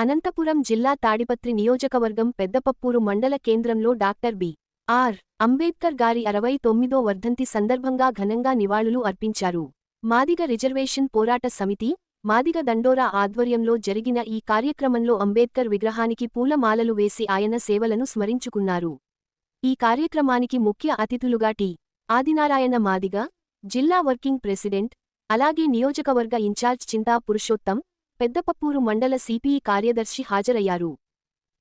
అనంతపురం జిల్లా తాడిపత్రి నియోజకవర్గం పెద్దపప్పూరు మండల కేంద్రంలో డాక్టర్ బి. ఆర్. అంబేద్కర్ గారి అరవై తొమ్మిదో వర్ధంతి సందర్భంగా ఘనంగా నివాళులు అర్పించారు. మాదిగ రిజర్వేషన్ పోరాట సమితి మాదిగ దండోరా ఆధ్వర్యంలో జరిగిన ఈ కార్యక్రమంలో అంబేద్కర్ విగ్రహానికి పూలమాలలు వేసి ఆయన సేవలను స్మరించుకున్నారు. ఈ కార్యక్రమానికి ముఖ్య అతిథులుగా టి. ఆదినారాయణ మాదిగ జిల్లా వర్కింగ్ ప్రెసిడెంట్ అలాగే నియోజకవర్గ ఇన్ఛార్జ్ చింతా పురుషోత్తం పెద్దపప్పూరు మండల సిపిఈ కార్యదర్శి హాజరయ్యారు.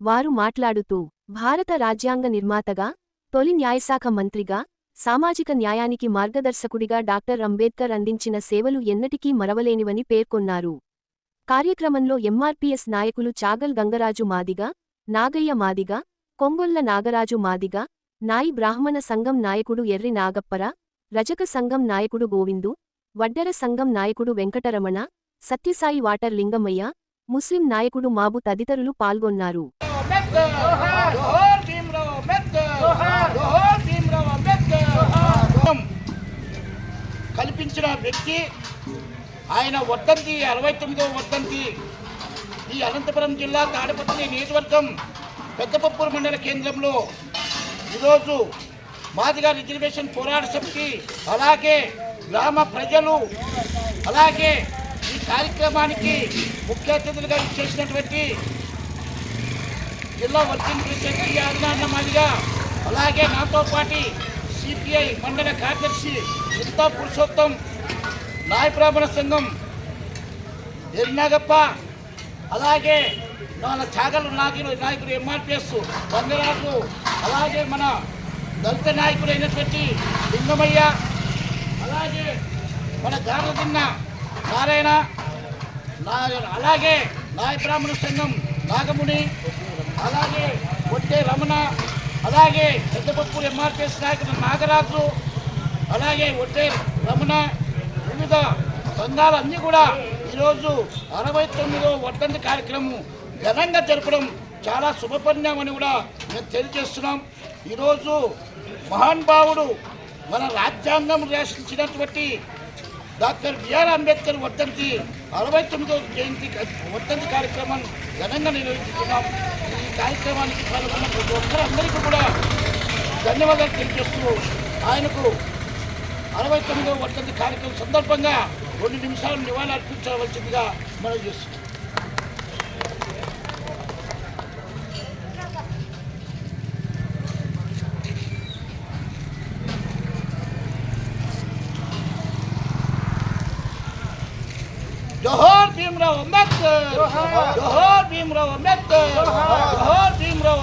వారు మాట్లాడుతూ భారత రాజ్యాంగ నిర్మాతగా తొలి న్యాయశాఖ మంత్రిగా సామాజిక న్యాయానికి మార్గదర్శకుడిగా డాక్టర్ అంబేద్కర్ అందించిన సేవలు ఎన్నటికీ మరవలేనివని పేర్కొన్నారు. కార్యక్రమంలో ఎంఆర్పీఎస్ నాయకులు చాగల్ గంగరాజు మాదిగ నాగయ్య మాదిగ కొంగొల్ల నాగరాజు మాదిగ నాయి బ్రాహ్మణ సంఘం నాయకుడు ఎర్రి నాగప్పర రజక సంఘం నాయకుడు గోవిందు వడ్డెర సంఘం నాయకుడు వెంకటరమణ సత్యసాయి వాటర్ లింగమయ్య ముస్లిం నాయకుడు మాబు తదితరులు పాల్గొన్నారు. కల్పించిన వ్యక్తి ఆయన వర్ధంతి అరవై తొమ్మిదవ వర్ధంతి ఈ అనంతపురం జిల్లా తాడిపత్రి నియోజకవర్గం పెద్దపప్పూరు మండల కేంద్రంలో ఈరోజు మాదిగా రిజర్వేషన్ పోరాట సమితి అలాగే గ్రామ ప్రజలు అలాగే కార్యక్రమానికి ముఖ్య అతిథులుగా చేసినటువంటి జిల్లా వర్కింగ్ ప్రెసిడెంట్ ఆదినారాయణ మాదిగా అలాగే నాతో పాటి సిపిఐ మండల కార్యదర్శి ఇంతా పురుషోత్తం నాయ బ్రాహ్మణ సంఘం ఎర్నాగప్ప అలాగే మన చాగలు నాయకులు నాయకుడు ఎంఆర్పిఎస్ బంగరాజు అలాగే మన దళిత నాయకుడు అయినటువంటి లింగమయ్య అలాగే మన గారదిన్న నారాయణ నా అలాగే నాయబ్రాహ్మణ సంఘం నాగముని అలాగే కొట్టే రమణ అలాగే పెద్దపప్పూరు ఎంఆర్పిఎస్ నాయకులు నాగరాజు అలాగే ఒట్టే రమణ వివిధ సంఘాలన్నీ కూడా ఈరోజు అరవై తొమ్మిదో వర్ధంతి కార్యక్రమం ఘనంగా జరపడం చాలా శుభపరిణామని కూడా మేము తెలియజేస్తున్నాం. ఈరోజు మహానుభావుడు మన రాజ్యాంగం రచించినటువంటి డాక్టర్ బిఆర్ అంబేద్కర్ వర్ధంతి అరవై తొమ్మిదో జయంతి వర్ధంతి కార్యక్రమం ఘనంగా నిర్వహిస్తున్నాం ఈ కార్యక్రమానికి పాల్గొన్న ప్రతి ఒక్కరందరికీ కూడా ధన్యవాదాలు తెలియజేస్తూ ఆయనకు అరవై తొమ్మిదవ వర్ధంతి కార్యక్రమం సందర్భంగా రెండు నిమిషాలు నివాళులు అర్పించవలసిందిగా మనం చేస్తున్నాం. ಜೋಹರ್ ಭೀಮರಾವ್ ಅಂಬೇಡ್ಕರ್ ಜೋಹರ್ ಭೀಮರಾವ್ ಅಂಬೇಡ್ಕರ್ ಜೋಹರ್ ಭೀಮರಾವ್